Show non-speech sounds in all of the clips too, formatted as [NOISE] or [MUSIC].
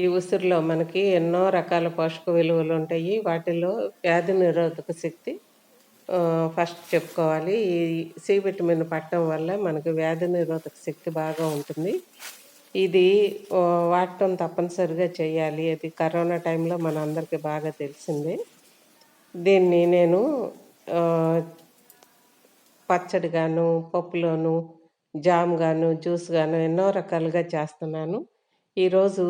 ఈ ఉసిరిలో మనకి ఎన్నో రకాల పోషక విలువలు ఉంటాయి. వాటిలో వ్యాధి నిరోధక శక్తి ఫస్ట్ చెప్పుకోవాలి. ఈ సి విటమిన్ పట్టడం వల్ల మనకి వ్యాధి నిరోధక శక్తి బాగా ఉంటుంది. ఇది వాడటం తప్పనిసరిగా చేయాలి. అది కరోనా టైంలో మన అందరికీ బాగా తెలిసిందే. దీన్ని నేను పచ్చడిగాను పచ్చడి గాను పప్పులోను జామ్ గాను జ్యూస్ గాను ఎన్నో రకాలుగా చేస్తున్నాను. ఈరోజు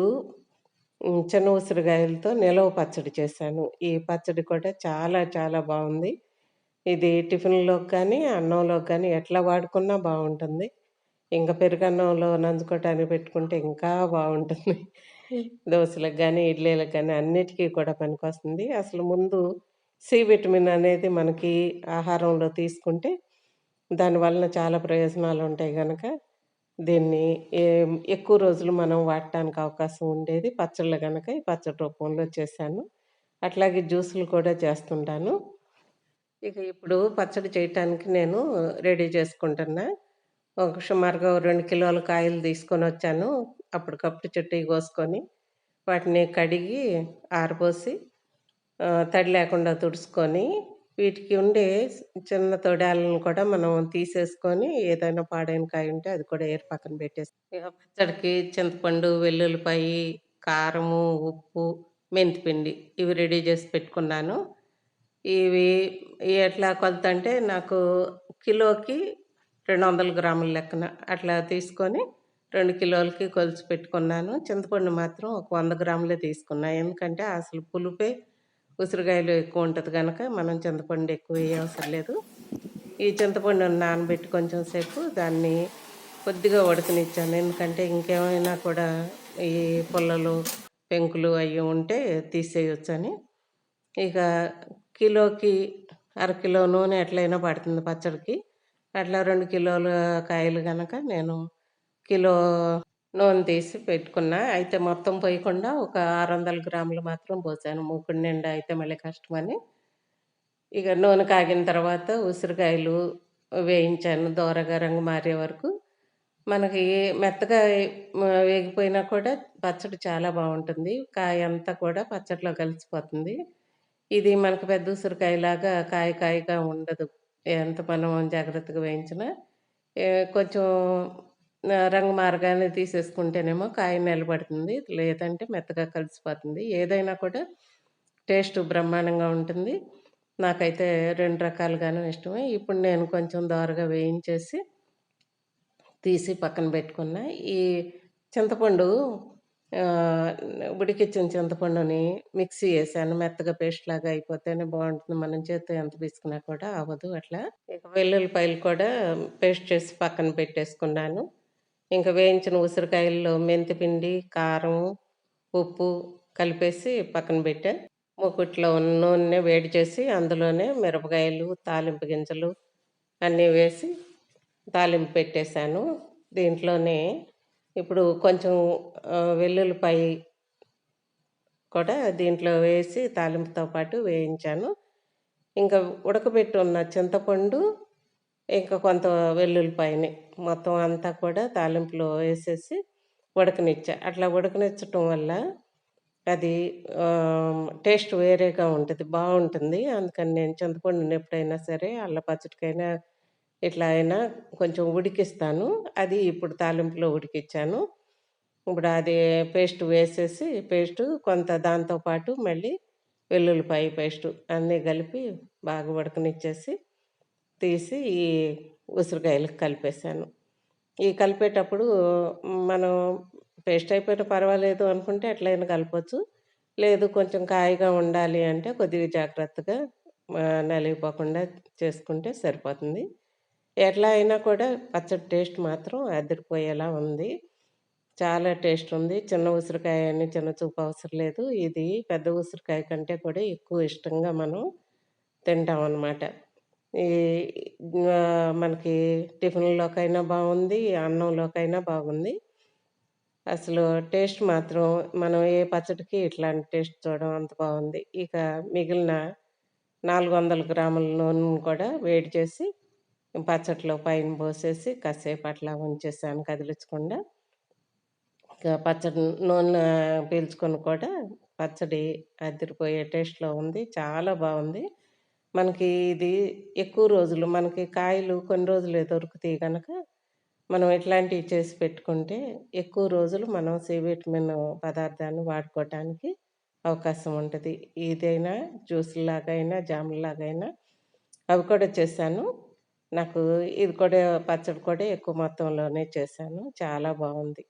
చిన్న ఉసిరికాయలతో నిలవ పచ్చడి చేశాను. ఈ పచ్చడి కూడా చాలా చాలా బాగుంది. ఇది టిఫిన్లోకి కానీ అన్నంలోకి కానీ ఎట్లా వాడుకున్నా బాగుంటుంది. ఇంకా పెరుగన్నంలో నంచుకోవటానికి పెట్టుకుంటే ఇంకా బాగుంటుంది. [LAUGHS] దోశలకు కానీ ఇడ్లీలకు కానీ అన్నిటికీ కూడా పనికొస్తుంది. అసలు ముందు సి విటమిన్ అనేది మనకి ఆహారంలో తీసుకుంటే దానివలన చాలా ప్రయోజనాలు ఉంటాయి కనుక దీన్ని ఏ- ఎక్కువ రోజులు మనం వాడటానికి అవకాశం ఉండేది. పచ్చళ్ళు కనుక ఈ పచ్చడి రూపంలో చేశాను. అట్లాగే జ్యూసులు కూడా చేస్తుంటాను. ఇక ఇప్పుడు పచ్చడి చేయటానికి నేను రెడీ చేసుకుంటున్నా. ఒక సుమారుగా రెండు కిలోల కాయలు తీసుకొని వచ్చాను. అప్పటికప్పుడు చెట్టు కోసుకొని వాటిని కడిగి ఆరబోసి తడి లేకుండా తుడుచుకొని వీటికి ఉండే చిన్న తొడాలను కూడా మనం తీసేసుకొని ఏదైనా పాడైన కాయ ఉంటే అది కూడా ఏరు పక్కన పెట్టేసి ఇక పచ్చడికి చింతపండు వెల్లుల్లిపాయి కారము ఉప్పు మెంతిపిండి ఇవి రెడీ చేసి పెట్టుకున్నాను. ఇవి ఎట్లా కొలత అంటే నాకు కిలోకి రెండు వందల గ్రాముల లెక్కన అట్లా తీసుకొని రెండు కిలోలకి కొలిచి పెట్టుకున్నాను. చింతపండు మాత్రం ఒక వంద గ్రాములే తీసుకున్నాను ఎందుకంటే అసలు పులుపే ఉసిరికాయలు ఎక్కువ ఉంటుంది కనుక మనం చింతపండు ఎక్కువ వేయ అవసరం లేదు. ఈ చింతపండు నానబెట్టి కొంచెం సేపు దాన్ని కొద్దిగా ఉడకనిచ్చాను. ఎందుకంటే ఇంకేమైనా కూడా ఈ పుల్లలు పెంకులు అవి ఉంటే తీసేయొచ్చని. ఇక కిలోకి అరకిలో నూనె ఎట్లయినా పడుతుంది పచ్చడికి. అట్లా రెండు కిలోల కాయలు కనుక నేను కిలో నూనె తీసి పెట్టుకున్నా. అయితే మొత్తం పోయకుండా ఒక ఆరు వందల గ్రాములు మాత్రం పోసాను. మూకుడు నిండా అయితే మళ్ళీ కష్టమని. ఇక నూనె కాగిన తర్వాత ఉసిరికాయలు వేయించాను. దోరగా రంగు మారే వరకు. మనకి మెత్తగా వేగిపోయినా కూడా పచ్చడి చాలా బాగుంటుంది. కాయ అంతా కూడా పచ్చడిలో కలిసిపోతుంది. ఇది మనకు పెద్ద ఉసిరికాయలాగా కాయ కాయగా ఉండదు. ఎంత మనం జాగ్రత్తగా వేయించినా. కొంచెం రంగు మార్గాన్ని తీసేసుకుంటేనేమో కాయ నిలబడుతుంది లేదంటే మెత్తగా కలిసిపోతుంది. ఏదైనా కూడా టేస్ట్ బ్రహ్మాండంగా ఉంటుంది. నాకైతే రెండు రకాలుగాను ఇష్టమే. ఇప్పుడు నేను కొంచెం దోరగా వేయించేసి తీసి పక్కన పెట్టుకున్న. ఈ చింతపండు ఉడికిచ్చిన చింతపండుని మిక్సీ వేసాను. మెత్తగా పేస్ట్ లాగా అయిపోతేనే బాగుంటుంది. మనం చేత్తో ఎంత పీసుకున్నా కూడా అవ్వదు అట్లా. ఇక వెల్లుల్లిపాయలు కూడా పేస్ట్ చేసి పక్కన పెట్టేసుకున్నాను. ఇంకా వేయించిన ఉసిరికాయల్లో మెంతిపిండి కారం ఉప్పు కలిపేసి పక్కన పెట్టా. మూకుట్లో ఉన్న నూనె వేడి చేసి అందులోనే మిరపకాయలు తాలింపు గింజలు అన్నీ వేసి తాలింపు పెట్టేశాను. దీంట్లోనే ఇప్పుడు కొంచెం ఆ, వెల్లుల్లిపాయ కూడా దీంట్లో వేసి తాలింపుతో పాటు వేయించాను. ఇంకా ఉడకబెట్టి ఉన్న చింతపండు ఇంకా కొంత వెల్లుల్లిపాయని మొత్తం అంతా కూడా తాలింపులో వేసేసి ఉడకనిచ్చా. అట్లా ఉడకనిచ్చటం వల్ల అది టేస్ట్ వేరేగా ఉంటుంది బాగుంటుంది. అందుకని నేను చింతపండుని ఎప్పుడైనా సరే అల్ల పచ్చడికైనా ఇట్లా అయినా కొంచెం ఉడికిస్తాను. అది ఇప్పుడు తాలింపులో ఉడికిచ్చాను. ఇప్పుడు అది పేస్ట్ వేసేసి పేస్ట్ కొంత దాంతో పాటు మళ్ళీ వెల్లుల్లిపాయ పేస్ట్ అన్నీ కలిపి బాగా ఉడకనిచ్చేసి తీసి ఈ ఉసిరికాయలకు కలిపేసాను ఈ కలిపేటప్పుడు మనం పేస్ట్ అయిపోయినా పర్వాలేదు అనుకుంటే ఎట్లయినా కలపచ్చు. లేదు కొంచెం కాయగా ఉండాలి అంటే కొద్దిగా జాగ్రత్తగా నలిగిపోకుండా చేసుకుంటే సరిపోతుంది. ఎట్లా అయినా కూడా పచ్చడి టేస్ట్ మాత్రం అదిరిపోయేలా ఉంది. చాలా టేస్ట్ ఉంది. చిన్న ఉసిరికాయ అని చిన్న చూపు అవసరం లేదు. ఇది పెద్ద ఉసిరికాయ కంటే కూడా ఎక్కువ ఇష్టంగా మనం తింటాం అన్నమాట. ఈ మనకి టిఫిన్లోకైనా బాగుంది అన్నంలోకైనా బాగుంది అసలు టేస్ట్ మాత్రం మనం ఏ పచ్చడికి ఇట్లాంటి టేస్ట్ చూడడం అంత బాగుంది ఇక మిగిలిన నాలుగు వందల గ్రాముల నూనెను కూడా వేడి చేసి పచ్చట్లో పైన పోసేసి కాసేపు అట్లా ఉంచేసాను కదిలించకుండా. ఇక పచ్చడి నూనె పీల్చుకొని కూడా పచ్చడి అదిరిపోయే టేస్ట్‌లో ఉంది. చాలా బాగుంది మనకి ఇది ఎక్కువ రోజులు మనకి కాయలు కొన్ని రోజులు దొరుకుతాయి కనుక మనం ఇట్లాంటివి చేసి పెట్టుకుంటే ఎక్కువ రోజులు మనం సి విటమిన్ పదార్థాన్ని వాడుకోవటానికి అవకాశం ఉంటుంది ఇదైనా జ్యూస్లాగైనా అయినా, అవి కూడా చేశాను. నాకు ఇది కూడా పచ్చడి కూడా ఎక్కువ మొత్తంలోనే చేశాను. చాలా బాగుంది